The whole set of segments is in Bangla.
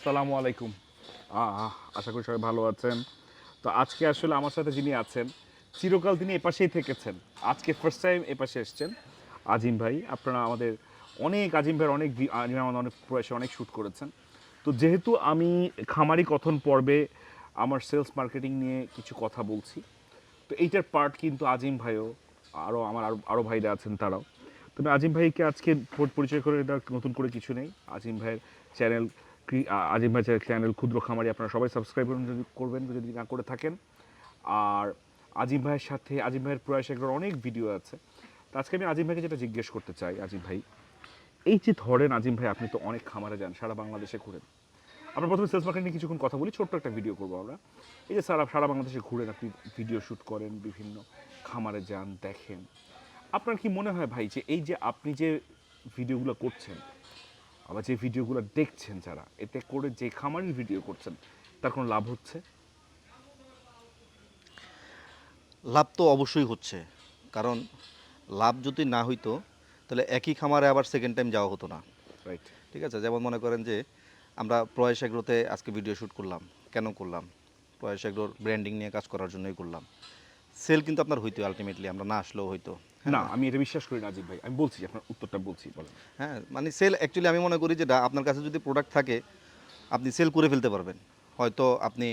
আসসালামু আলাইকুম। আশা করি সবাই ভালো আছেন। তো আজকে আসলে আমার সাথে যিনি আছেন, চিরকাল তিনি এপাশেই থেকেছেন। আজকে ফার্স্ট টাইম এপাশে এসছেন। আজিম ভাই, আপনারা আমাদের অনেক, আজিম ভাইয়ের অনেক অনেক প্রয়াসে অনেক শ্যুট করেছেন। তো যেহেতু আমি খামারি কথন পর্বে আমার সেলস মার্কেটিং নিয়ে কিছু কথা বলছি, তো এইটার পার্ট কিন্তু আজিম ভাইও আরও আমার আরও আরও ভাইরা আছেন তারাও। তবে আজিম ভাইকে আজকে পরিচয় করে এটা নতুন করে কিছু নেই। আজিম ভাইয়ের চ্যানেল আজিম ভাই চ্যানেল ক্ষুদ্র খামারি, আপনারা সবাই সাবস্ক্রাইব করুন যদি করবেন, যদি না করে থাকেন। আর আজিম ভাইয়ের সাথে আজিম ভাইয়ের প্রয়াস একবার অনেক ভিডিও আছে। তো আজকে আমি আজিম ভাইকে যেটা জিজ্ঞেস করতে চাই, আজিম ভাই, এই যে ধরেন আজিম ভাই, আপনি তো অনেক খামারে যান, সারা বাংলাদেশে ঘুরেন। আমরা প্রথমে সেলস মার্কেট নিয়ে কিছুক্ষণ কথা বলি, ছোট্ট একটা ভিডিও করব আমরা। এই যে সারা সারা বাংলাদেশে ঘুরেন, আপনি ভিডিও শ্যুট করেন, বিভিন্ন খামারে যান, দেখেন। আপনার কি মনে হয় ভাই যে এই যে আপনি যে ভিডিওগুলো করছেন আবার যে ভিডিওগুলো দেখছেন যারা এতে করে যে খামারের ভিডিও করছেন তার কোনো লাভ হচ্ছে? লাভ তো অবশ্যই হচ্ছে কারণ লাভ যদি না হইতো তাহলে একই খামারে আবার সেকেন্ড টাইম যাওয়া হতো না। রাইট ঠিক আছে? যেমন মনে করেন যে আমরা প্রয়াস এগ্রোতে আজকে ভিডিও শ্যুট করলাম। কেন করলাম? প্রয়াস এগ্রোর ব্র্যান্ডিং নিয়ে কাজ করার জন্যই করলাম। সেল কিন্তু আপনার হইতো আলটিমেটলি আমরা না আসলেও হইতো। না আমি এটা বিশ্বাস করি না আজিব ভাই। আমি বলছি আপনার উত্তরটা বলছি বলেন। হ্যাঁ মানে সেল অ্যাকচুয়ালি আমি মনে করি যেটা আপনার কাছে যদি প্রোডাক্ট থাকে আপনি সেল করে ফেলতে পারবেন। হয়তো আপনি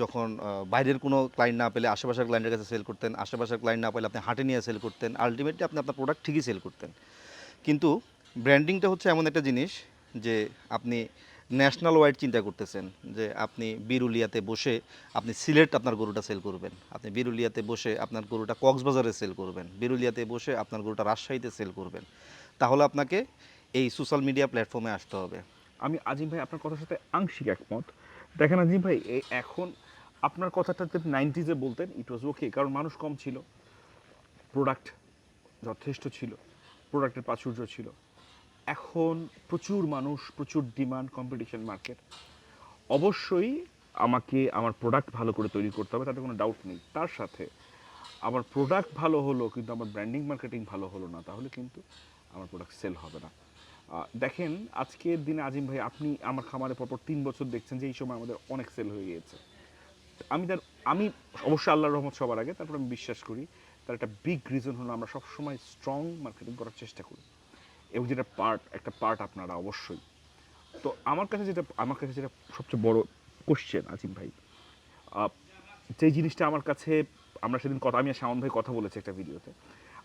যখন বাইরের কোনো ক্লায়েন্ট না পেলে আশেপাশের ক্লায়েন্টের কাছে সেল করতেন আশেপাশের ক্লায়েন্ট না পেলে আপনি হাটে নিয়ে সেল করতেন আলটিমেটলি আপনি আপনার প্রোডাক্ট ঠিকই সেল করতেন। কিন্তু ব্র্যান্ডিংটা হচ্ছে এমন একটা জিনিস যে আপনি ন্যাশনাল ওয়াইড চিন্তা করতেছেন যে আপনি বিরুলিয়াতে বসে আপনি সিলেট আপনার গরুটা সেল করবেন। আপনি বিরুলিয়াতে বসে আপনার গরুটা কক্সবাজারে সেল করবেন। বিরুলিয়াতে বসে আপনার গরুটা রাজশাহীতে সেল করবেন। তাহলে আপনাকে এই সোশ্যাল মিডিয়া প্ল্যাটফর্মে আসতে হবে। আমি আজিম ভাই আপনার কথার সাথে আংশিক একমত। দেখেন আজিম ভাই এখন আপনার কথাটা যদি নাইনটিজে বলতেন ইট ওয়াজ ওকে কারণ মানুষ কম ছিল। প্রোডাক্ট যথেষ্ট ছিল। প্রোডাক্টের প্রাচুর্য ছিল। এখন প্রচুর মানুষ, প্রচুর ডিমান্ড কম্পিটিশন মার্কেট অবশ্যই আমাকে আমার প্রোডাক্ট ভালো করে তৈরি করতে হবে, তাতে কোনো ডাউট নেই। তার সাথে আমার প্রোডাক্ট ভালো হলো, কিন্তু আমার ব্র্যান্ডিং মার্কেটিং ভালো হলো না, তাহলে কিন্তু আমার প্রোডাক্ট সেল হবে না। দেখেন, আজকের দিনে আজিম ভাই, আপনি আমার খামারে পরপর তিন বছর দেখছেন যে এই সময় আমাদের অনেক সেল হয়ে গিয়েছে। আমি তার, আমি অবশ্যই আল্লাহর রহমত সবার আগে, তারপর আমি বিশ্বাস করি, তার একটা বিগ রিজন হলো আমরা সবসময় স্ট্রং মার্কেটিং করার চেষ্টা করি। এবং যেটা পার্ট একটা পার্ট আপনারা অবশ্যই তো আমার কাছে যেটা আমার কাছে যেটা সবচেয়ে বড় কোশ্চেন আজিম ভাই যে জিনিসটা আমার কাছে আমরা সেদিন কথা আমি শাওন ভাই কথা বলেছি একটা ভিডিওতে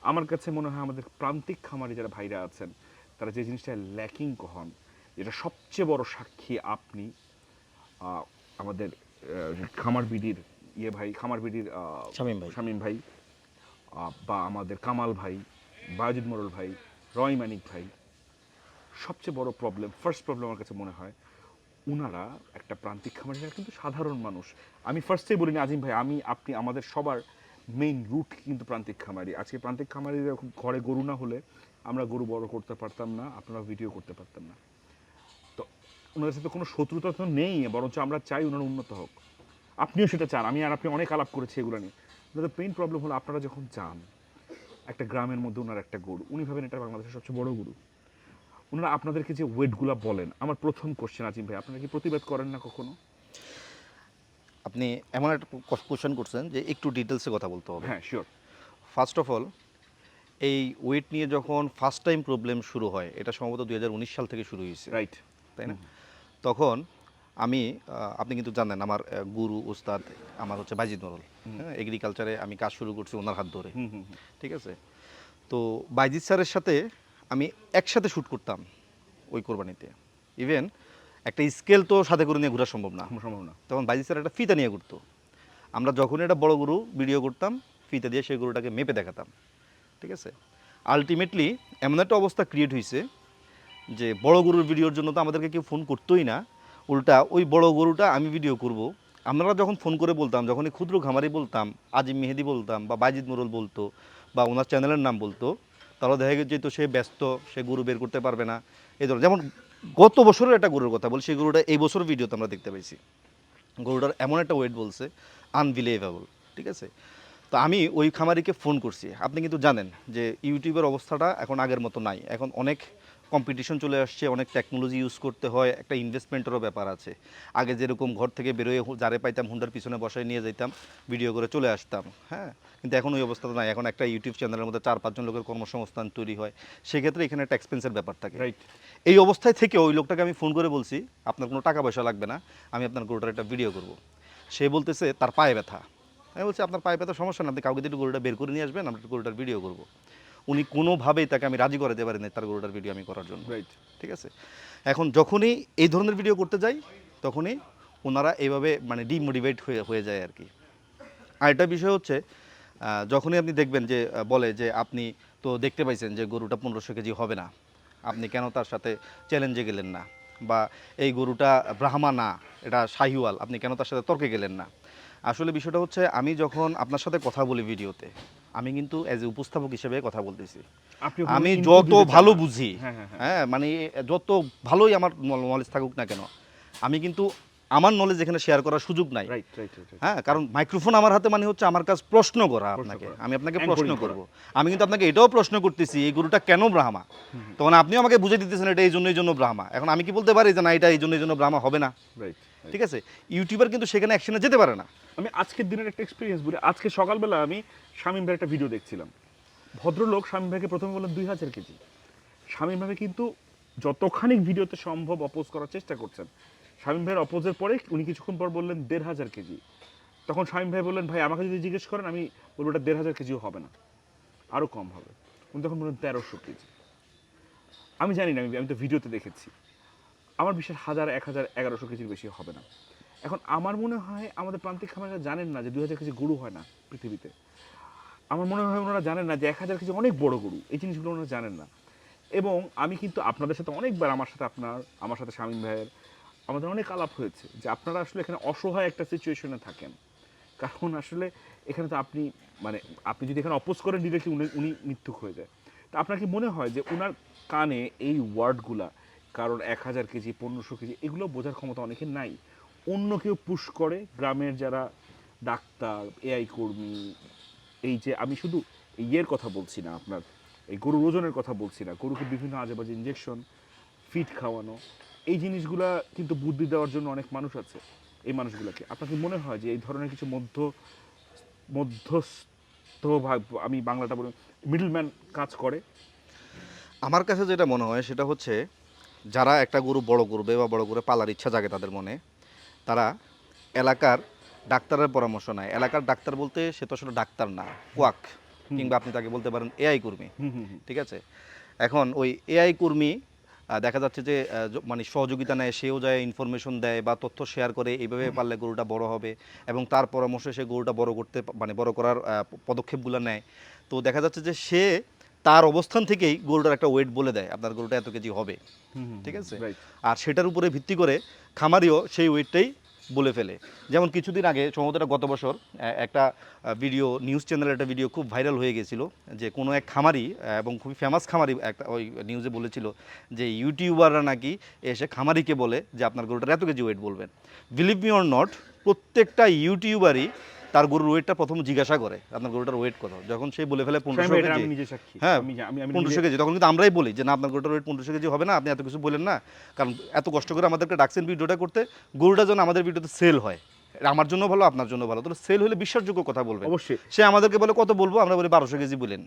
আমার কাছে মনে হয় আমাদের প্রান্তিক খামারি যারা ভাইরা আছেন তারা যে জিনিসটা ল্যাকিং হন যেটা সবচেয়ে বড় সাক্ষী আপনি আমাদের খামার বিডির ইয়ে ভাই খামার বিডির শামীম ভাই। শামীম ভাই বা আমাদের কামাল ভাই বায়জিৎ মোরল ভাই রয় মানিক ভাই, সবচেয়ে বড় প্রবলেম ফার্স্ট প্রবলেম আমার কাছে মনে হয়, উনারা একটা প্রান্তিক খামারিরা কিন্তু সাধারণ মানুষ। আমি ফার্স্টেই বলিনি, আজিম ভাই, আমি, আপনি আমাদের সবার মেইন রুট কিন্তু প্রান্তিক খামারি? আজকে প্রান্তিক খামারিরা ঘরে গরু না হলে আমরা গরু বড় করতে পারতাম না আপনারা ভিডিও করতে পারতাম না। তো ওনাদের সাথে কোনো শত্রুতা তো নেই, বরঞ্চ আমরা চাই ওনারা উন্নত হোক। আপনিও সেটা চান, আমি আর আপনি অনেক আলাপ করেছি এগুলো নিয়ে। ওনাদের মেইন প্রবলেম হলো আপনারা যখন চান একটা গ্রামের মধ্যে ওনার একটা গরু। উনি ভাবেন এটা বাংলাদেশের সবচেয়ে বড় গরু। ওনারা আপনাদেরকে যে ওয়েটগুলো বলেন আমার প্রথম কোশ্চেন আজিম ভাই আপনারা কি প্রতিবাদ করেন না কখনো? আপনি এমন একটা কোশ্চেন করছেন যে একটু ডিটেলসে কথা বলতে হবে। হ্যাঁ শিওর ফার্স্ট অফ অল এই ওয়েট নিয়ে যখন ফার্স্ট টাইম প্রবলেম শুরু হয় এটা সম্ভবত দুই হাজার উনিশ সাল থেকে শুরু হয়েছে। রাইট তাই না? তখন আমি আপনি কিন্তু জানেন আমার গুরু উস্তাদ আমার হচ্ছে বাইজিদ মরল এগ্রিকালচারে আমি কাজ শুরু করছি ওনার হাত ধরে। হুম হুম ঠিক আছে? তো বাইজিৎ স্যারের সাথে আমি একসাথে শ্যুট করতাম ওই কোরবানিতে। ইভেন একটা স্কেল তো সাথে করে নিয়ে ঘোরা সম্ভব না। সম্ভব না। তখন বাইজিৎ স্যার একটা ফিতা নিয়ে ঘুরতো। আমরা যখনই একটা বড় গরু ভিডিও করতাম ফিতা দিয়ে সেই গরুটাকে মেপে দেখাতাম। ঠিক আছে? আলটিমেটলি এমন একটা অবস্থা ক্রিয়েট হয়েছে যে বড় গরুর ভিডিওর জন্য তো আমাদেরকে কেউ ফোন করতোই না। উল্টা ওই বড় গরুটা আমি ভিডিও করব আমরা যখন ফোন করে বলতাম যখন এই ক্ষুদ্র খামারি বলতাম, আজিম মেহেদি বলতাম বা বাইজিদ মোরল বলতো বা ওনার চ্যানেলের নাম বলতো, তাহলে দেখা যেত সে ব্যস্ত, সে গরু বের করতে পারবে না। এই ধরনের, যেমন গত বছরের একটা গরুর কথা বল, সেই গরুটা এই বছর ভিডিওতে আমরা দেখতে পাইছি গরুটার এমন একটা ওয়েট বলছে আনবিলিভেবল ঠিক আছে? তো আমি ওই খামারিকে ফোন করছি। আপনি কিন্তু জানেন যে ইউটিউবের অবস্থাটা এখন আগের মতো নাই। এখন অনেক কম্পিটিশন চলে আসছে অনেক টেকনোলজি ইউজ করতে হয় একটা ইনভেস্টমেন্টেরও ব্যাপার আছে। আগে যেরকম ঘর থেকে বেরোয় যারে পাইতাম হুন্ডার পিছনে বসায় নিয়ে যেতাম ভিডিও করে চলে আসতাম হ্যাঁ? কিন্তু এখন ওই অবস্থা তো নাই। এখন একটা ইউটিউব চ্যানেলের মধ্যে চার পাঁচজন লোকের কর্মসংস্থান তৈরি হয়। সেক্ষেত্রে এখানে একটা এক্সপেন্সের ব্যাপার থাকে। রাইট এই অবস্থায় থেকে ওই লোকটাকে আমি ফোন করে বলছি আপনার কোনো টাকা পয়সা লাগবে না আমি আপনার গরুটার একটা ভিডিও করব। সে বলতেছে তার পায়ে ব্যথা। আমি বলছি আপনার পায়ে ব্যথা সমস্যা না আপনি কাউকে দিয়ে একটু গরুটা বের করে নিয়ে আসবেন আমরা গরুটার ভিডিও করব। উনি কোনোভাবেই তাকে আমি রাজি করাতে পারি না তার গরুটার ভিডিও আমি করার জন্য। রাইট ঠিক আছে? এখন যখনই এই ধরনের ভিডিও করতে যাই তখনই ওনারা এইভাবে মানে ডিমোটিভেট হয়ে হয়ে যায় আর কি। আরেকটা বিষয় হচ্ছে যখনই আপনি দেখবেন যে বলে যে আপনি তো দেখতে পাইছেন যে গরুটা পনেরোশো কেজি হবে না আপনি কেন তার সাথে চ্যালেঞ্জে গেলেন না? বা এই গরুটা ব্রাহ্মা না এটা শাহিওয়াল আপনি কেন তার সাথে তর্কে গেলেন না? আসলে বিষয়টা হচ্ছে আমি যখন আপনার সাথে কথা বলি ভিডিওতে আমি কিন্তু অ্যাজ এ উপস্থাপক হিসেবে কথা বলতেছি। আমি যত ভালো বুঝি হ্যাঁ, হ্যাঁ, হ্যাঁ। হ্যাঁ মানে যত ভালোই আমার নলেজ থাকুক না কেন আমি কিন্তু আমার নলেজ এখানে শেয়ার করার সুযোগ নাই। হ্যাঁ কারণ মাইক্রোফোন আমার হাতে মানে হচ্ছে আমার কাছে প্রশ্ন করা আপনাকে। আমি আপনাকে প্রশ্ন করা। করব। আমি কিন্তু আপনাকে এটাও প্রশ্ন করতেছি এই গরুটা কেন ব্রাহ্মা? তখন আপনিও আমাকে বুঝে দিতেছেন এটা এই জন্য এই জন্য ব্রাহ্মা। এখন আমি কি বলতে পারি যে না এটা এই জন্য এই জন্য ব্রাহ্মা হবে না? রাইট ঠিক আছে? ইউটিউবার কিন্তু সেখানে অ্যাকশনে যেতে পারে না। আমি আজকের দিনের একটা এক্সপিরিয়েন্স বলি। আজকে সকালবেলা আমি শামীম ভাইয়ের একটা ভিডিও দেখছিলাম। ভদ্রলোক শামীম ভাইকে প্রথমে বললেন, দুই হাজার কেজি। শামীম ভাই কিন্তু যতখানি ভিডিওতে সম্ভব অপোজ করার চেষ্টা করছেন। শামীম ভাইয়ের অপোজের পরে উনি কিছুক্ষণ পর বললেন, দেড় হাজার কেজি। তখন শামীম ভাই বললেন, ভাই, আমাকে যদি জিজ্ঞেস করেন, আমি বলব ওটা দেড় হাজার কেজিও হবে না। আরও কম হবে। উনি তখন বললেন, তেরোশো কেজি। আমি জানি না, আমি আমি তো ভিডিওতে দেখেছি। আমার বিশ্বাস হাজার, এক হাজার, এগারোশো কেজির বেশি হবে না। এখন আমার মনে হয়, আমাদের প্রান্তিক খামারিরা জানেন না যে দুই হাজার কেজি গরু হয় না পৃথিবীতে। আমার মনে হয় ওনারা জানেন না যে এক হাজার কেজি অনেক বড় গরু, এই জিনিসগুলো ওনারা জানেন না। এবং আমি কিন্তু আপনাদের সাথে অনেকবার আমার সাথে আপনার, আমার সাথে শামীম ভাইয়ের আমাদের অনেক আলাপ হয়েছে যে আপনারা আসলে এখানে অসহায় একটা সিচুয়েশনে থাকেন। কারণ আসলে এখানে তো আপনি মানে আপনি যদি এখানে অপোজ করেন ডিরেক্টলি উনি উনি মৃত্যুক হয়ে যায়। তা আপনার কি মনে হয় যে ওনার কানে এই ওয়ার্ডগুলা কারণ এক হাজার কেজি, পনেরোশো কেজি, এগুলো বোঝার ক্ষমতা অনেকের নাই। অন্য কেউ পুশ করে, গ্রামের যারা ডাক্তার এআই কর্মী, এই যে আমি শুধু ইয়ের কথা বলছি না আপনার, এই গরুর ওজনের কথা বলছি না, গরুকে বিভিন্ন আজেবাজে ইঞ্জেকশন ফিড খাওয়ানো, এই জিনিসগুলা কিন্তু বুদ্ধি দেওয়ার জন্য অনেক মানুষ আছে, এই মানুষগুলোকে। আপনার কি মনে হয় যে এই ধরনের কিছু মধ্য, মধ্যস্থ আমি বাংলাটা বলি মিডলম্যান কাজ করে? আমার কাছে যেটা মনে হয় সেটা হচ্ছে যারা একটা গরু বড় করবে বা বড় করে পালার ইচ্ছা জাগে তাদের মনে তারা এলাকার ডাক্তারের পরামর্শ নেয়। এলাকার ডাক্তার বলতে সে তো আসলে ডাক্তার না কোয়াক কিংবা আপনি তাকে বলতে পারেন এআই কর্মী। ঠিক আছে? এখন ওই এআই কর্মী দেখা যাচ্ছে যে মানে সহযোগিতা নেয় সেও যায় ইনফরমেশন দেয় বা তথ্য শেয়ার করে এইভাবে পারলে গরুটা বড় হবে এবং তার পরামর্শে সে গরুটা বড় করতে মানে বড় করার পদক্ষেপগুলো নেয়। তো দেখা যাচ্ছে যে সে তার অবস্থান থেকেই গরুটার একটা ওয়েট বলে দেয় আপনার গরুটা এত কেজি হবে। ঠিক আছে? আর সেটার উপরে ভিত্তি করে খামারিও সেই ওয়েটটাই বলে ফেলে। যেমন কিছুদিন আগে সম্ভবত গত বছর একটা ভিডিও নিউজ চ্যানেলের একটা ভিডিও খুব ভাইরাল হয়ে গেছিল যে কোনো এক খামারি এবং খুবই ফেমাস খামারি একটা ওই নিউজে বলেছিল যে ইউটিউবাররা নাকি এসে খামারিকে বলে যে আপনার গরুটার এত কেজি ওয়েট বলবেন। বিলিভ মি অর নট প্রত্যেকটা ইউটিউবারই তার গরুর ওয়েটটা প্রথম জিজ্ঞাসা করে আপনার গরুটার ওয়েট কত? যখন সে বলে ফেলে পনেরোশো কেজি। হ্যাঁ পনেরোশো কেজি। তখন কিন্তু আমরাই বলি যে না আপনার গরুটার ওয়েট পনেরোশো কেজি হবে না আপনি এত কিছু বলেন না। কারণ এত কষ্ট করে আমাদেরকে ডাকছেন ভিডিওটা করতে গরুটা যেন আমাদের ভিডিওতে সেল হয়। আমার জন্য ভালো আপনার জন্য ভালো। তাহলে সেল হলে বিশ্বাসযোগ্য কথা বলবে। অবশ্যই। সে আমাদেরকে বলে কত বলব? আমরা বলি বারোশো কেজি বলেন।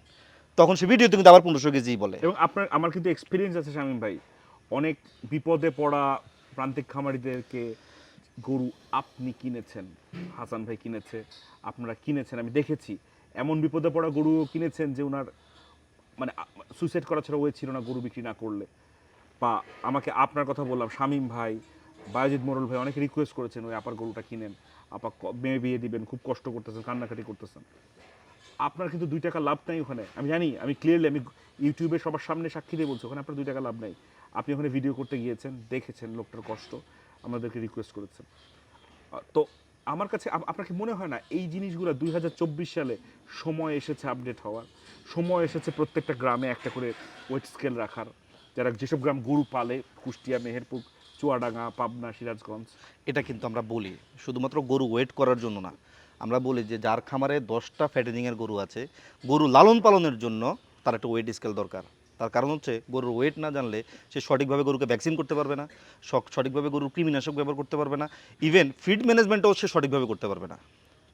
তখন সে ভিডিওতে কিন্তু আবার পনেরোশো কেজি বলে। এবং আপনার আমার কিন্তু এক্সপিরিয়েন্স আছে শামীম ভাই। অনেক বিপদে পড়া প্রান্তিক খামারিদেরকে গরু আপনি কিনেছেন? হাসান ভাই কিনেছে, আপনারা কিনেছেন, আমি দেখেছি। এমন বিপদে পড়া গরুও কিনেছেন যে ওনার মানে সুইসাইড করা ছাড়া ওয়ে ছিল না গরু বিক্রি না করলে। বা আমাকে আপনার কথা বললাম, শামীম ভাই, বায়োজিৎ মোরল ভাই অনেকে রিকোয়েস্ট করেছেন, ওই আপার গরুটা কিনেন। আপা মেয়ে বিয়ে দিবেন, খুব কষ্ট করতেছেন, কান্নাকাটি করতেছেন। আপনার কিন্তু দুই টাকা লাভ নাই ওখানে। আমি জানি, আমি ক্লিয়ারলি আমি ইউটিউবে সবার সামনে সাক্ষী দিয়ে বলছি, ওখানে আপনার দুই টাকা লাভ নাই। আপনি ওখানে ভিডিও করতে গিয়েছেন, দেখেছেন লোকটার কষ্ট। আমাদেরকে রিকোয়েস্ট করেছেন। তো আমার কাছে আপনাকে মনে হয় না এই জিনিসগুলো দুই হাজার চব্বিশ সালে সময় এসেছে আপডেট হওয়ার? সময় এসেছে প্রত্যেকটা গ্রামে একটা করে ওয়েট স্কেল রাখার। যারা যেসব গ্রাম গরু পালে, কুষ্টিয়া, মেহেরপুর, চুয়াডাঙ্গা, পাবনা, সিরাজগঞ্জ। এটা কিন্তু আমরা বলি, শুধুমাত্র গরু ওয়েট করার জন্য না। আমরা বলি যে যার খামারে দশটা ফ্যাটেনিংয়ের গরু আছে, গরু লালন পালনের জন্য তার একটা ওয়েট স্কেল দরকার। তার কারণ হচ্ছে গরুর ওয়েট না জানলে সে সঠিকভাবে গরুকে ভ্যাকসিন করতে পারবে না সঠিকভাবে গরুর কৃমিনাশক ব্যবহার করতে পারবে না ইভেন ফিড ম্যানেজমেন্টও সে সঠিকভাবে করতে পারবে না।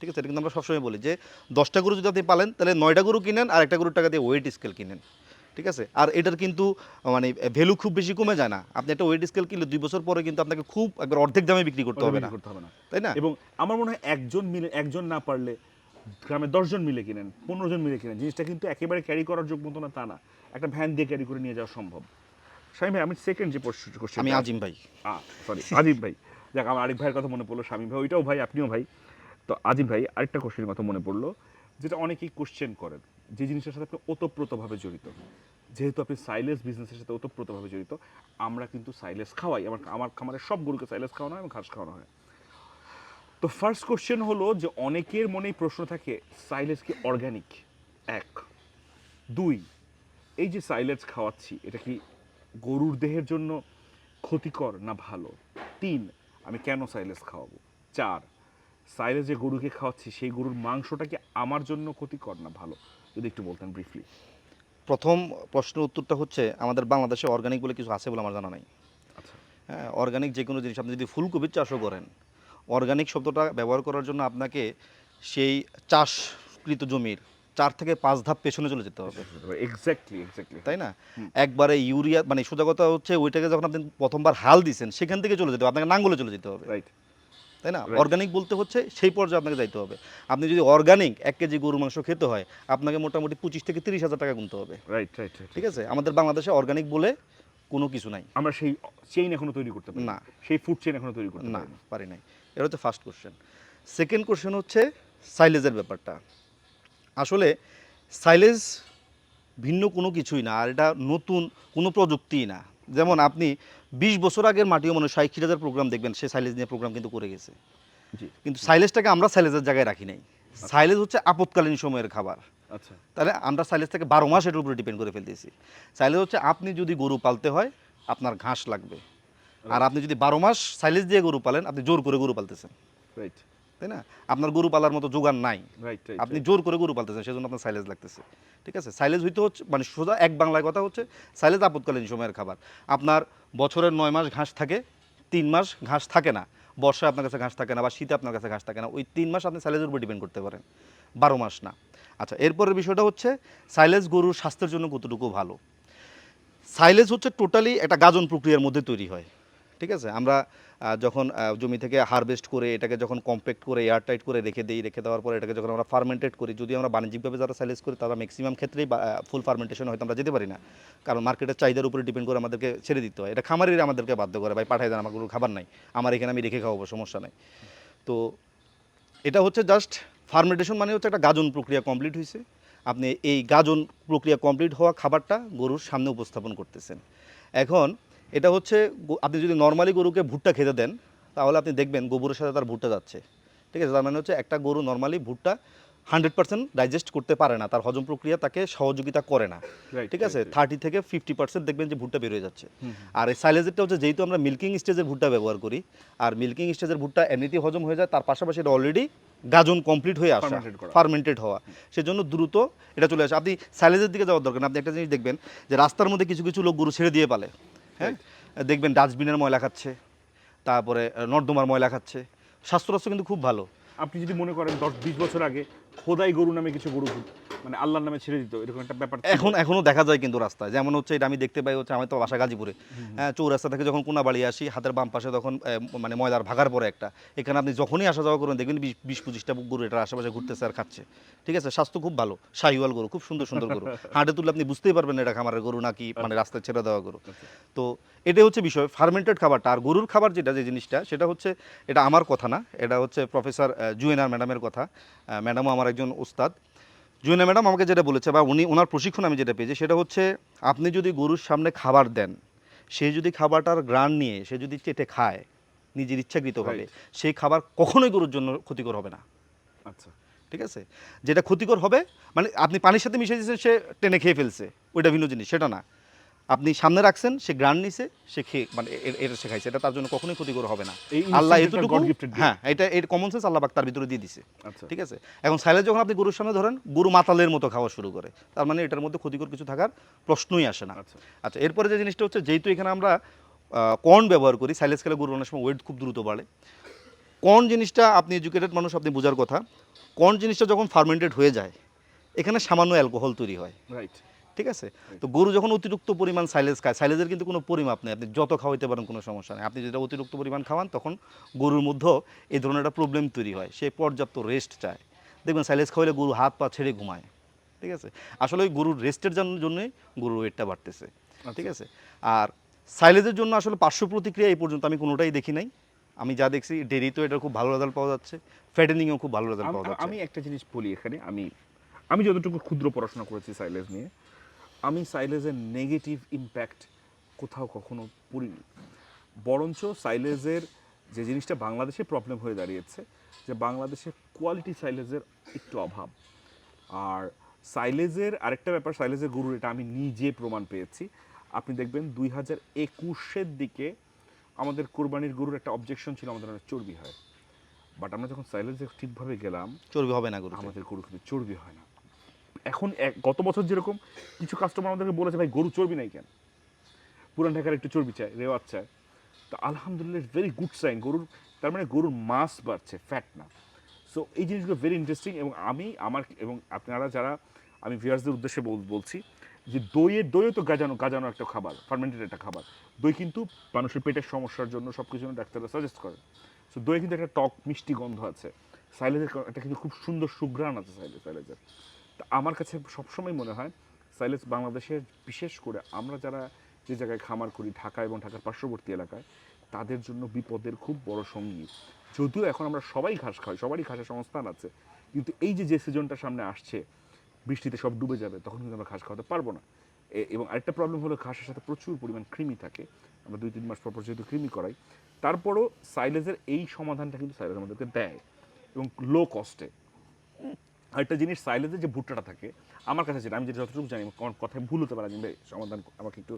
ঠিক আছে? এটা কিন্তু আমরা সবসময় বলি যে দশটা গরু যদি আপনি পালেন তাহলে নয়টা গরু কিনেন আর একটা গরুর টাকা দিয়ে ওয়েট স্কেল কিনেন। ঠিক আছে? আর এটার কিন্তু মানে ভ্যালু খুব বেশি কমে যায় না। আপনি একটা ওয়েট স্কেল কিনলে দুই বছর পরে কিন্তু আপনাকে খুব একবার অর্ধেক দামে বিক্রি করতে হবে না। করতে হবে না। তাই না? এবং আমার মনে হয় একজন মিলে একজন না পারলে গ্রামে দশজন মিলে কিনেন পনেরো জন মিলে কিনেন। জিনিসটা কিন্তু একেবারে ক্যারি করার যোগ্য মতো না তা না। একটা ভ্যান দিয়ে ক্যারি করে নিয়ে যাওয়া সম্ভব। স্বামী ভাই আমি সেকেন্ড যে কোশ্চেন আমি আজিম ভাই। সরি আজিম ভাই। দেখ আমার আরেক ভাইয়ের কথা মনে পড়ল স্বামী ভাই ওইটাও ভাই আপনিও ভাই। তো আজিম ভাই আরেকটা কোশ্চেনের কথা মনে পড়ল যেটা অনেকেই কোশ্চেন করেন। যে জিনিসটার সাথে আপনি ওতপ্রোতভাবে জড়িত। যেহেতু আপনি সাইলেস বিজনেসের সাথে ওতপ্রোতভাবে জড়িত আমরা কিন্তু সাইলেস খাওয়াই। আমার আমার খামারের সব গরুকে সাইলেস খাওয়ানো হয় এবং ঘাস খাওয়ানো হয়। তো ফার্স্ট কোশ্চেন হলো যে অনেকের মনেই প্রশ্ন থাকে সাইলেস কি অর্গানিক এক। দুই এই যে সাইলেজ খাওয়াচ্ছি এটা কি গরুর দেহের জন্য ক্ষতিকর না ভালো? তিন আমি কেন সাইলেজ খাওয়াবো? চার সাইলেজ যে গরুকে খাওয়াচ্ছি সেই গরুর মাংসটা কি আমার জন্য ক্ষতিকর না ভালো? যদি একটু বলতেন ব্রিফলি প্রথম প্রশ্নের উত্তরটা হচ্ছে আমাদের বাংলাদেশে অর্গানিক বলে কিছু আছে বলে আমার জানা নাই। আচ্ছা। হ্যাঁ অর্গানিক যে কোনো জিনিস আপনি যদি ফুলকপির চাষও করেন অর্গানিক শব্দটা ব্যবহার করার জন্য আপনাকে সেই চাষকৃত জমির চার থেকে পাঁচ ধাপ পেছনে চলে যেতে হবে। এক্স্যাক্টলি এক্স্যাক্টলি তাই না? একবারে ইউরিয়া মানে সোজা কথা হচ্ছে ওইটাকে যখন আপনি প্রথমবার হাল দিছেন সেখান থেকে চলে যেতে হবে আপনাকে নাঙ্গলে চলে যেতে হবে। রাইট তাই না? অর্গানিক বলতে হচ্ছে সেই পর্যায়ে আপনাকে যাইতে হবে। আপনি যদি অর্গানিক এক কেজি গরু মাংস খেতে হয় আপনাকে মোটামুটি পঁচিশ থেকে তিরিশ হাজার টাকা গুনতে হবে। রাইট রাইট ঠিক আছে? আমাদের বাংলাদেশে অর্গানিক বলে কোনো কিছু নাই। আমরা সেই চেইন এখনও তৈরি করতে পারি না। সেই ফুড চেইন এখনও তৈরি করতে না। পারি নাই। এটা হচ্ছে ফার্স্ট কোশ্চেন সেকেন্ড কোশ্চেন হচ্ছে সাইলেজের ব্যাপারটা। আসলে সাইলেজ ভিন্ন কোনো কিছুই না আর এটা নতুন কোনো প্রযুক্তিই না। যেমন আপনি বিশ বছর আগের মাটিও মনে ষাট হাজার প্রোগ্রাম দেখবেন সে সাইলেজ নিয়ে প্রোগ্রাম কিন্তু করে গেছে। কিন্তু সাইলেজটাকে আমরা সাইলেজের জায়গায় রাখি নাই। সাইলেজ হচ্ছে আপৎকালীন সময়ের খাবার। আচ্ছা। তাহলে আমরা সাইলেজটাকে বারো মাস এটার উপরে ডিপেন্ড করে ফেলতেছি। সাইলেজ হচ্ছে আপনি যদি গরু পালতে হয় আপনার ঘাস লাগবে। আর আপনি যদি বারো মাস সাইলেজ দিয়ে গরু পালেন আপনি জোর করে গরু পালতেছেন। রাইট তাই না? আপনার গরু পালার মতো জোগান নাই। আপনি জোর করে গরু পালতেছেন সেজন্য আপনার সাইলেজ লাগতেছে। ঠিক আছে? সাইলেজ হইতে হচ্ছে মানে সোজা এক বাংলায় কথা হচ্ছে সাইলেজ আপৎকালীন সময়ের খাবার। আপনার বছরের নয় মাস ঘাস থাকে তিন মাস ঘাস থাকে না। বর্ষায় আপনার কাছে ঘাস থাকে না বা শীতে আপনার কাছে ঘাস থাকে না। ওই তিন মাস আপনি সাইলেজের উপর ডিপেন্ড করতে পারেন। বারো মাস না। আচ্ছা এরপরের বিষয়টা হচ্ছে সাইলেজ গরুর স্বাস্থ্যের জন্য কতটুকু ভালো? সাইলেজ হচ্ছে টোটালি একটা গাজন প্রক্রিয়ার মধ্যে তৈরি হয়। ঠিক আছে? আমরা যখন জমি থেকে হারভেস্ট করে, এটাকে যখন কম্প্যাক্ট করে এয়ারটাইট করে রেখে দিই, রেখে দেওয়ার পর এটাকে যখন আমরা ফার্মেন্টেড করি, যদি আমরা বাণিজ্যিকভাবে যারা সাইলেজ করি, তারা ম্যাক্সিমাম ক্ষেত্রেই ফুল ফার্মেন্টেশন হয়তো আমরা যেতে পারি না। কারণ মার্কেটের চাহিদার উপরে ডিপেন্ড করে আমাদেরকে ছেড়ে দিতে হয়। এটা খামারের আমাদেরকে বাধ্য করে, ভাই, পাঠাই দেন, আমার কোনো খাবার নাই। আমার এখানে আমি রেখে খাওয়াবো, সমস্যা নাই। তো, এটা হচ্ছে জাস্ট ফার্মেন্টেশন মানে হচ্ছে একটা গাজন প্রক্রিয়া কমপ্লিট হয়েছে আপনি এই গাজন প্রক্রিয়া কমপ্লিট হওয়া খাবারটা গরুর সামনে উপস্থাপন করতেছেন। এখন এটা হচ্ছে আপনি যদি নর্মালি গরুকে ভুট্টা খেতে দেন তাহলে আপনি দেখবেন গোবরের সাথে তার ভুট্টা যাচ্ছে। ঠিক আছে? তার মানে হচ্ছে একটা গরু নর্মালি ভুট্টা হান্ড্রেড পার্সেন্ট ডাইজেস্ট করতে পারে না। তার হজম প্রক্রিয়া তাকে সহযোগিতা করে না। ঠিক আছে. থার্টি থেকে ফিফটি পার্সেন্ট দেখবেন যে ভুট্টা বেরোয় যাচ্ছে। আর এই সাইলেজেরটা হচ্ছে যেহেতু আমরা মিল্কিং স্টেজের ভুট্টা ব্যবহার করি আর মিল্কিং স্টেজের ভুট্টা এমনিতেই হজম হয়ে যায় তার পাশাপাশি এটা অলরেডি গাজন কমপ্লিট হয়ে আসা ফার্মেন্টেড হওয়া। সেজন্য দ্রুত এটা চলে আসে। আপনি সাইলেজের দিকে যাওয়ার দরকার আপনি একটা জিনিস দেখবেন যে রাস্তার মধ্যে কিছু কিছু লোক গরু ছেড়ে দিয়ে পালে। হ্যাঁ? দেখবেন ডাস্টবিনের ময়লা খাচ্ছে তারপরে নর্দমার ময়লা খাচ্ছে। স্বাস্থ্য কিন্তু খুব ভালো। আপনি যদি মনে করেন দশ বিশ বছর আগে খোদাই গরু নামে কিছু গরু মানে আল্লাহর নামে ছেড়ে দিত এরকম একটা ব্যাপার এখন এখনও দেখা যায় কিন্তু রাস্তায়। যেমন হচ্ছে এটা আমি দেখতে পাই হচ্ছে আমি তো বাসা গাজীপুরে। হ্যাঁ চৌরাস্তা থেকে যখন কোনাবাড়ি আসি হাতের বাম পাশে তখন মানে ময়লার ভাগার পরে একটা। এখানে আপনি যখনই আসা যাওয়া দেখবেন বিশ পঁচিশটা গরু এটার আশেপাশে ঘুরতেছে আর খাচ্ছে। ঠিক আছে? স্বাস্থ্য খুব ভালো। শাহিওয়াল গরু খুব সুন্দর সুন্দর গরু। হাটে তুললে আপনি বুঝতেই পারবেন এটা খামারের গরু নাকি মানে রাস্তায় ছেড়ে দেওয়া গরু। তো এটাই হচ্ছে বিষয় ফার্মেন্টেড খাবারটা। আর গরুর খাবার যেটা যে জিনিসটা সেটা হচ্ছে এটা আমার কথা না এটা হচ্ছে প্রফেসর জুয়েনার ম্যাডামের কথা। ম্যাডামও আমার একজন উস্তাদ জুয়েনা ম্যাডাম আমাকে যেটা বলেছে বা উনি ওনার প্রশিক্ষণ আমি যেটা পেয়েছি সেটা হচ্ছে আপনি যদি গরুর সামনে খাবার দেন সে যদি খাবারটার গ্রান নিয়ে সে যদি চেটে খায় নিজের ইচ্ছাকৃতভাবে. সেই খাবার কখনোই গরুর জন্য ক্ষতিকর হবে না। আচ্ছা। ঠিক আছে? যেটা ক্ষতিকর হবে মানে আপনি পানির সাথে মিশে দিয়েছেন সে টেনে খেয়ে ফেলছে ওইটা ভিন্ন জিনিস সেটা না। আপনি সামনে রাখছেন সে গ্রান্ড নিছে সে খেয়ে মানে এটা সে খাইছে। এটা তার জন্য কখনোই ক্ষতিকর হবে না। আল্লাহ এতটুকু। হ্যাঁ এটা এর কমন সেন্স আল্লাহ তার ভিতরে দিয়ে দিছে। আচ্ছা। ঠিক আছে? এখন সাইলেজ যখন আপনি গরুর সামনে ধরেন গরু মাতালের মতো খাওয়া শুরু করে। তার মানে এটার মধ্যে ক্ষতিকর কিছু থাকার প্রশ্নই আসে না। আচ্ছা। আচ্ছা এরপরে যে জিনিসটা হচ্ছে যেহেতু এখানে আমরা কর্ন ব্যবহার করি সাইলেজ খেলে গরুর অনেক সময় ওয়েট খুব দ্রুত বাড়ে। কর্ন জিনিসটা আপনি এডুকেটেড মানুষ আপনি বোঝার কথা কর্ন জিনিসটা যখন ফার্মেন্টেড হয়ে যায় এখানে সামান্য অ্যালকোহল তৈরি হয়। রাইট ঠিক আছে? তো গরু যখন অতিরিক্ত পরিমাণ সাইলেজ খায় সাইলেজের কিন্তু কোনো পরিমাপ নেই। আপনি যত খাওয়াইতে পারেন কোনো সমস্যা নেই। আপনি যেটা অতিরিক্ত পরিমাণ খাওয়ান তখন গরুর মধ্যেও এই ধরনের একটা প্রবলেম তৈরি হয়। সে পর্যাপ্ত রেস্ট চায়। দেখবেন সাইলেজ খাওয়াইলে গরু হাত পা ছেড়ে ঘুমায়। ঠিক আছে? আসলে ওই গরুর রেস্টের জন্যই গরুর ওয়েটটা বাড়তেছে। ঠিক আছে? আর সাইলেজের জন্য আসলে পার্শ্ব প্রতিক্রিয়া এই পর্যন্ত আমি কোনোটাই দেখি নাই। আমি যা দেখছি ডেরিতেও এটা খুব ভালো রেজাল্ট পাওয়া যাচ্ছে। ফ্যাটেনিংয়েও খুব ভালো রেজাল্ট পাওয়া যাচ্ছে। আমি একটা জিনিস বলি এখানে। আমি আমি যতটুকু ক্ষুদ্র পড়াশোনা করেছি সাইলেজ নিয়ে আমি সাইলেজের নেগেটিভ ইম্প্যাক্ট কোথাও কখনো পড়িনি। বরঞ্চ সাইলেজের যে জিনিসটা বাংলাদেশে প্রবলেম হয়ে দাঁড়িয়েছে যে বাংলাদেশে কোয়ালিটি সাইলেজের একটু অভাব। আর সাইলেজের আরেকটা ব্যাপার সাইলেজের গরুর এটা আমি নিজে প্রমাণ পেয়েছি। আপনি দেখবেন দুই হাজার একুশের দিকে আমাদের কোরবানির গরুর একটা অবজেকশন ছিল আমাদের অনেক চর্বি হয়। বাট আমরা যখন সাইলেজে ঠিকভাবে গেলাম চর্বি হবে না গরু আমাদের গরু কিন্তু চর্বি হয় না। এখন এক- গত বছর যেরকম কিছু কাস্টমার আমাদেরকে বলেছে, ভাই, গরু চর্বি নাই কেন? পুরান ঢাকার একটু চর্বি চায় রেওয়াজ চায় তো আলহামদুলিল্লাহ ভেরি গুড সাইন গরুর, তার মানে গরুর মাস বাড়ছে ফ্যাট না। সো এই জিনিসগুলো ভেরি ইন্টারেস্টিং এবং আমি, আমার এবং আপনারা যারা, আমি ভিউয়ার্সদের উদ্দেশ্যে বলছি যে দইয়ের দইও তো গাজানো গাজানো একটা খাবার ফার্মেন্টেড একটা খাবার। দই কিন্তু মানুষের পেটের সমস্যার জন্য সব কিছু ডাক্তাররা সাজেস্ট করে সো দইয়ে কিন্তু একটা টক, মিষ্টি গন্ধ আছে। সাইলেজের একটা কিন্তু খুব সুন্দর সুঘ্রাণ আছে সাইলেজ সাইলেজের আমার কাছে সবসময় মনে হয় সাইলেজ বাংলাদেশের, বিশেষ করে আমরা যারা যে জায়গায় খামার করি, ঢাকা এবং ঢাকার পার্শ্ববর্তী এলাকায়, তাদের জন্য বিপদের খুব বড় সঙ্গী। যদিও এখন আমরা সবাই ঘাস খাই, সবারই ঘাসের সংস্থান আছে, কিন্তু এই যে যে সিজনটা সামনে আসছে, বৃষ্টিতে সব ডুবে যাবে, তখন কিন্তু আমরা ঘাস খাওয়াতে পারব না। এবং আরেকটা প্রবলেম হলো ঘাসের সাথে প্রচুর পরিমাণ কৃমি থাকে। আমরা দুই, তিন মাস পর পর যেহেতু কৃমি করাই, তারপরও সাইলেজের এই সমাধানটা কিন্তু সাইলেজ আমাদেরকে দেয়, এবং লো কস্টে আরেকটা জিনিস সাইলেজের যে ভুট্টাটা থাকে, আমার কাছে যেটা, আমি যেটা যতটুকু জানি কথায় ভুল হতে পারে ভাই সমাধান আমাকে একটু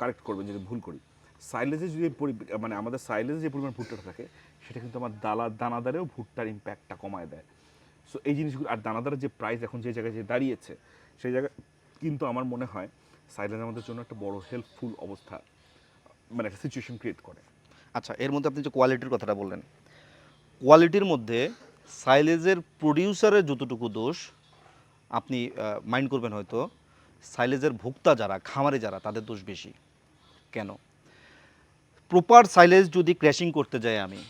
কারেক্ট করবেন যদি ভুল করি। সাইলেজে যদি মানে আমাদের সাইলেজে যে পরিমাণ ভুট্টাটা থাকে, সেটা কিন্তু আমার দালা, দানাদারেও ভুট্টার ইম্প্যাক্টটা কমায় দেয়। সো এই জিনিসগুলো, আর দানাদারের যে প্রাইস এখন যে জায়গায় যে দাঁড়িয়েছে, সেই জায়গায় কিন্তু আমার মনে হয় সাইলেজ আমাদের জন্য একটা বড় হেল্পফুল অবস্থা মানে একটা সিচুয়েশন ক্রিয়েট করে। আচ্ছা এর মধ্যে আপনি যে কোয়ালিটির কথাটা বললেন কোয়ালিটির মধ্যে সাইলেজের প্রডিউসারের যতটুকু দোষ আপনি মাইন্ড করবেন হয়তো সাইলেজের ভোক্তা যারা খামারে যারা তাদের দোষ বেশি। কেন? প্রপার সাইলেজ যদি ক্র্যাশিং করতে যাই আমি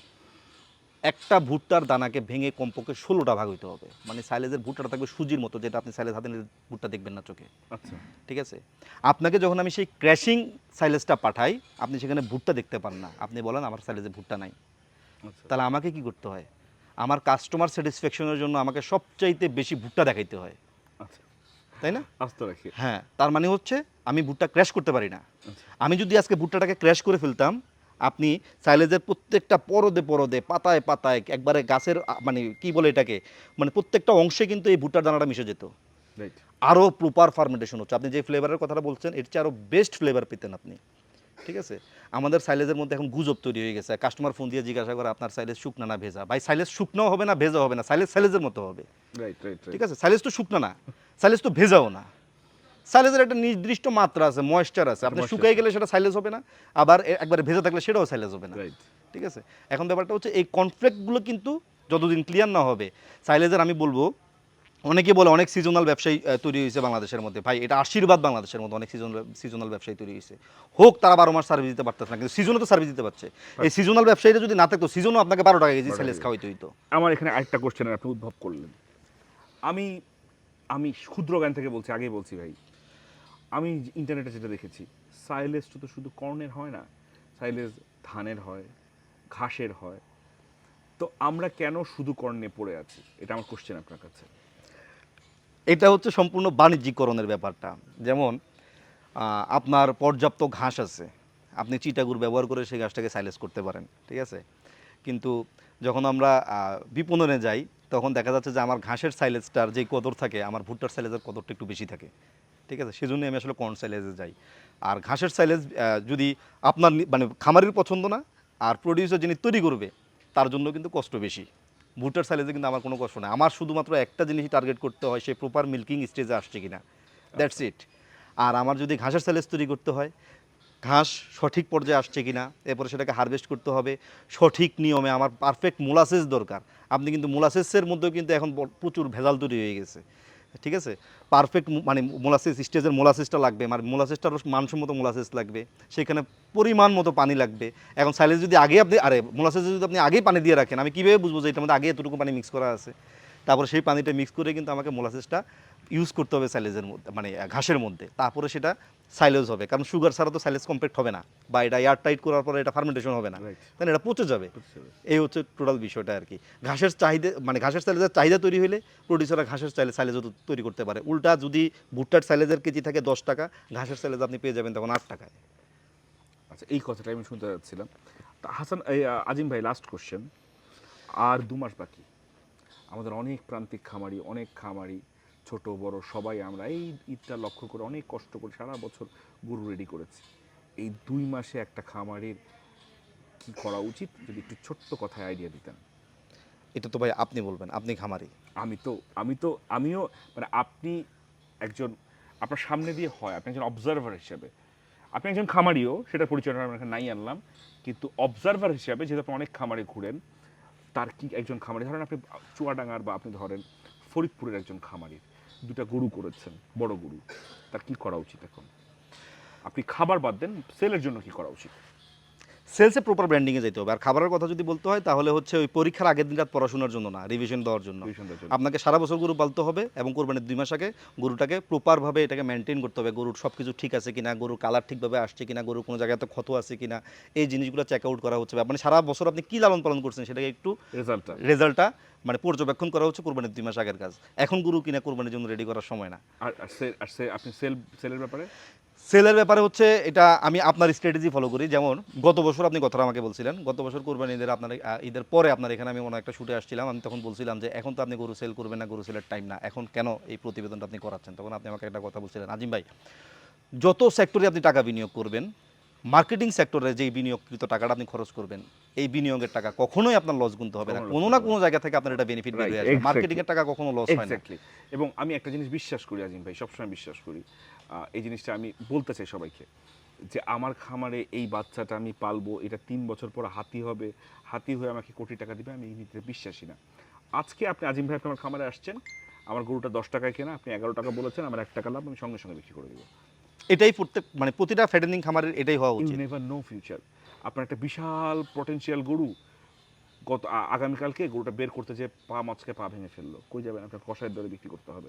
একটা ভুট্টার দানাকে ভেঙে কমপক্ষে ষোলোটা ভাগ হইতে হবে। মানে সাইলেজের ভুট্টাটা থাকবে সুজির মতো যেটা আপনি সাইলেজ হাতে নিলে ভুট্টা দেখবেন না চোখে। আচ্ছা। ঠিক আছে? আপনাকে যখন আমি সেই ক্র্যাশিং সাইলেজটা পাঠাই আপনি সেখানে ভুট্টা দেখতে পান না। আপনি বলেন আমার সাইলেজে ভুট্টা নাই। আচ্ছা। তাহলে আমাকে কি করতে হয়? আমার কাস্টমার স্যাটিসফ্যাকশনের জন্য আমাকে সবচাইতে বেশি ভুট্টা দেখাইতে হয়। আচ্ছা। তাই না? আস্ত রাখি। হ্যাঁ তার মানে হচ্ছে আমি ভুট্টা ক্র্যাশ করতে পারি না। আচ্ছা। আমি যদি আজকে ভুট্টাটাকে ক্র্যাশ করে ফেলতাম আপনি সাইলেজের প্রত্যেকটা পরদে পরদে পাতায় পাতায় একবারে গাছের মানে কি বলে এটাকে মানে প্রত্যেকটা অংশে কিন্তু এই ভুট্টার দানাটা মিশে যেত। আরও প্রপার ফার্মেন্টেশন হচ্ছে। আপনি যে ফ্লেভারের কথাটা বলছেন এর চেয়ে আরও বেস্ট ফ্লেভার পেতেন আপনি। ঠিক আছে? আমাদের সাইলেজের মধ্যে এখন গুজব তৈরি হয়ে গেছে। কাস্টমার ফোন দিয়ে জিজ্ঞাসা করে আপনার সাইলেজ শুকনা না ভেজা? ভাই সাইলেজ শুকনাও হবে না ভেজা হবে না। সাইলেজ সাইলেজের মতো হবে। ঠিক আছে? সাইলেজ তো শুকনা না। সাইলেজ তো ভেজাও না। সাইলেজের একটা নির্দিষ্ট মাত্রা আছে ময়েশ্চার আছে। আপনি। শুকাই গেলে সেটা সাইলেজ হবে না। আবার একবারে ভেজা থাকলে সেটাও সাইলেজ হবে না। রাইট ঠিক আছে? এখন ব্যাপারটা হচ্ছে এই কনফ্লিক্টগুলো কিন্তু যতদিন ক্লিয়ার না হবে সাইলেজের আমি বলব অনেকে বলে অনেক সিজনাল ব্যবসায়ী তৈরি হয়েছে বাংলাদেশের মধ্যে। ভাই এটা আশীর্বাদ বাংলাদেশের মধ্যে অনেক সিজনাল সিজনাল ব্যবসায়ী তৈরি হয়েছে। হোক তারা বারো মাস সার্ভিস দিতে পারতেছে না কিন্তু সিজনে তো সার্ভিস দিতে পারছে। এই সিজনাল ব্যবসায়ীরা যদি না থাকতো সিজনও আপনাকে বারো টাকা কেজি 12 সাইলেজ টাকা খাওয়াইতে হইতো। আমার এখানে আরেকটা কোশ্চেন আপনি উদ্ভব করলেন। আমি আমি ক্ষুদ্র জ্ঞান থেকে বলছি আগেই বলছি ভাই। আমি ইন্টারনেটে যেটা দেখেছি সাইলেজ তো শুধু কর্নের হয় না সাইলেজ ধানের হয় ঘাসের হয়। তো আমরা কেন শুধু কর্নে পড়ে আছি? এটা আমার কোশ্চেন আপনার কাছে। এটা হচ্ছে সম্পূর্ণ বাণিজ্যিকরণের ব্যাপারটা। যেমন আপনার পর্যাপ্ত ঘাস আছে, আপনি চিটাগুড় ব্যবহার করে সেই ঘাসটাকে সাইলেজ করতে পারেন, ঠিক আছে? কিন্তু যখন আমরা বিপণনে যাই, তখন দেখা যাচ্ছে যে আমার ঘাসের সাইলেজটার যে কদর থাকে, আমার ভুট্টার সাইলেজের কদরটা একটু বেশি থাকে, ঠিক আছে? সেজন্য আমি আসলে কর্ন সাইলেজে যাই। আর ঘাসের সাইলেজ যদি আপনার মানে খামারির পছন্দ না, আর প্রডিউসার যিনি তৈরি করবে, তার জন্য কিন্তু কষ্ট বেশি। ভুট্টার সাইলেজে কিন্তু আমার কোনো কষ্ট নেই। আমার শুধুমাত্র একটা জিনিসই টার্গেট করতে হয়, সে প্রপার মিল্কিং স্টেজে আসছে কিনা। দ্যাটস ইট আর আমার যদি ঘাসের সাইলেজ তৈরি করতে হয়, ঘাস সঠিক পর্যায়ে আসছে কিনা, এরপরে সেটাকে হারভেস্ট করতে হবে, সঠিক নিয়মে আমার পারফেক্ট মোলাসেস দরকার। আপনি কিন্তু মোলাসেসের মধ্যেও কিন্তু এখন প্রচুর ভেজাল তৈরি হয়ে গেছে। ঠিক আছে? পারফেক্ট মানে মোলাসেস স্টেজের মোলাসেসটা লাগবে মানে মোলাসেসটারও মানসম্মত মোলাসেস লাগবে, সেখানে পরিমাণ মতো পানি লাগবে। এখন সাইলেজ যদি আগে আপনি আরে মোলাসেস যদি আপনি আগেই পানি দিয়ে রাখেন, আমি কীভাবে বুঝব যে এটার মধ্যে আগে এতটুকু পানি মিক্স করা আছে? তারপরে সেই পানিটা মিক্স করে কিন্তু আমাকে মোলাসেসটা ইউজ করতে হবে সাইলেজের মধ্যে মানে ঘাসের মধ্যে। তারপরে সেটা সাইলেজ হবে। কারণ সুগার ছাড়া তো সাইলেজ কমপ্লিট হবে না। বা এটা এয়ার টাইট করার পরে এটা ফার্মেন্টেশন হবে না. তাহলে এটা পচে যাবে। এই হচ্ছে টোটাল বিষয়টা আর কি। ঘাসের চাহিদা মানে ঘাসের সাইলেজের চাহিদা তৈরি হলে প্রডিউসাররা ঘাসের চাইলে সাইলেজও তো তৈরি করতে পারে। উল্টা যদি ভুট্টার সাইলেজের কেজি থাকে দশ টাকা ঘাসের সাইলেজ আপনি পেয়ে যাবেন তখন আট টাকায়। আচ্ছা এই কথাটা আমি শুনতে যাচ্ছিলাম। তা হাসান এই আজিম ভাই লাস্ট কোশ্চেন আর দু মাস বাকি। আমাদের অনেক প্রান্তিক খামারি অনেক খামারি ছোট বড় সবাই আমরা এই ঈদটা লক্ষ্য করে অনেক কষ্ট করে সারা বছর গরু রেডি করেছি। এই দুই মাসে একটা খামারের কি করা উচিত? যদি একটু ছোট্ট কথায় আইডিয়া দিতেন। এটা তো ভাই আপনি বলবেন আপনি খামারি। আমি তো আমি তো আমিও মানে আপনি একজন আপনার সামনে দিয়ে হয় আপনি একজন অবজারভার হিসেবে। আপনি একজন খামারিও সেটা পরিচয়টা আমরা এখানে নাই আনলাম কিন্তু অবজারভার হিসাবে যেহেতু আপনি অনেক খামারে ঘুরেন তার কি একজন খামারি? ধরেন আপনি চুয়াডাঙ্গার বা আপনি ধরেন ফরিদপুরের একজন খামারির। দুটা গরু করেছেন, বড় গরু। তার কি করা উচিত এখন? আপনি খাবার বাদ দেন, সেলের জন্য কি করা উচিত? সেলসে প্রপার ব্র্যান্ডিংয়ে যেতে হবে। আর খাবারের কথা যদি বলতে হয় তাহলে হচ্ছে ওই পরীক্ষার আগের দিন রাত পড়াশোনার জন্য না রিভিশন দেওয়ার জন্য। আপনাকে সারা বছর গরু পালতে হবে এবং কোরবানির দুই মাস আগে গরুটাকে প্রপারভাবে এটাকে মেনটেন করতে হবে। গরুর সব কিছু ঠিক আছে কিনা গরুর কালার ঠিকভাবে আসছে কিনা গরুর কোনো জায়গাতে ক্ষত আছে কিনা এই জিনিসগুলো চেক আউট করা হচ্ছে। মানে সারা বছর আপনি কী লালন পালন করছেন সেটাকে একটু রেজাল্টটা রেজাল্টটা মানে পর্যবেক্ষণ করা হচ্ছে কোরবানির দুই মাস আগের কাজ। এখন গরু কিনা কোরবানির জন্য রেডি করার সময় না। আর আর সে আর সে আপনি সেল সেলের ব্যাপারে? সেলের ব্যাপারে হচ্ছে এটা আমি আপনার স্ট্র্যাটেজি ফলো করি। যেমন গত বছর আপনি কথাটা আমাকে বলছিলেন, গত বছর কোরবানি ঈদের আপনার ঈদের পরে আপনার এখানে আমি অনেক একটা শুটে আসছিলাম। আমি তখন বলছিলাম যে এখন তো আপনি গরু সেল করবেন না, গরু সেলের টাইম না। এখন কেন এই প্রতিবেদনটা আপনি করাচ্ছেন? তখন আপনি আমাকে একটা কথা বলছিলেন। আজিম ভাই, যত সেক্টরে আপনি টাকা বিনিয়োগ করবেন মার্কেটিং সেক্টরে যেই বিনিয়োগকৃত টাকাটা আপনি খরচ করবেন এই বিনিয়োগের টাকা কখনোই আপনার লস গুনতে হবে না। কোনো না কোনো জায়গা থেকে আপনার এটা বেনিফিট বেরিয়ে আসবে। মার্কেটিং এর টাকা কখনো লস হয় না। এবং আমি একটা জিনিস বিশ্বাস করি আজিম ভাই সবসময় বিশ্বাস করি। এই জিনিসটা আমি বলতে চাই সবাইকে যে আমার খামারে এই বাচ্চাটা আমি পালবো এটা তিন বছর পর হাতি হবে হাতি হয়ে আমাকে কোটি টাকা দিবে আমি এই নীতিতে বিশ্বাসী না। আজকে আপনি আজিম ভাই আমার খামারে আসছেন আমার গরুটা দশ টাকায় কেনা আপনি এগারো টাকা বলেছেন আমার এক টাকা লাভ আমি সঙ্গে সঙ্গে বিক্রি করে দেবো। এটাই প্রত্যেক মানে প্রতিটা ফ্যাটেনিং খামারের এটাই হওয়া উচিত। নেভার নো ফিউচার আপনার একটা বিশাল পটেনশিয়াল গরু গত আগামীকালকে গরুটা বের করতে যে পা মাছকে পা ভেঙে ফেলল কই যাবেন? আপনার কষায়ের দরে বিক্রি করতে হবে।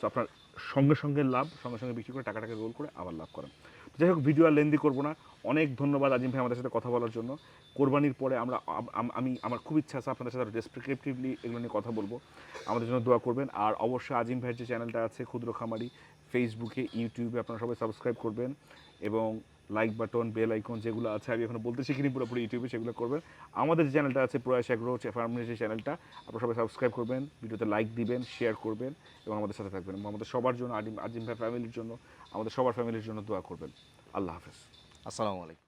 সো আপনার সঙ্গে সঙ্গে লাভ সঙ্গে সঙ্গে বিক্রি করে টাকাটাকে রোল করে আবার লাভ করেন। যাই হোক ভিডিও আর লেন্দি করব না। অনেক ধন্যবাদ আজিম ভাই আমাদের সাথে কথা বলার জন্য। কোরবানির পরে আমরা আম- আম- আমি আমার খুব ইচ্ছা আছে আপনাদের সাথে ডেসক্রিপটিভলি এগুলো নিয়ে কথা বলব। আমাদের জন্য দোয়া করবেন। আর অবশ্যই আজিম ভাইয়ের যে চ্যানেলটা আছে ক্ষুদ্র খামারি ফেসবুকে ইউটিউবে আপনারা সবাই সাবস্ক্রাইব করবেন এবং লাইক বাটন বেল আইকন যেগুলো আছে, আমি এখন বলতে শিখিনি পুরোপুরি ইউটিউবে সেগুলো করবেন। আমাদের যে চ্যানেলটা আছে প্রয়াস অ্যাগ্রো ফার্মিং যে চ্যানেলটা আপনারা সবাই সাবস্ক্রাইব করবেন, ভিডিওতে লাইক দিবেন শেয়ার করবেন এবং আমাদের সাথে থাকবেন। আমাদের সবার জন্য আজিম ভাই ফ্যামিলির জন্য, আমাদের সবার ফ্যামিলির জন্য দোয়া করবেন। আল্লাহ হাফেজ। আসসালামু আলাইকুম।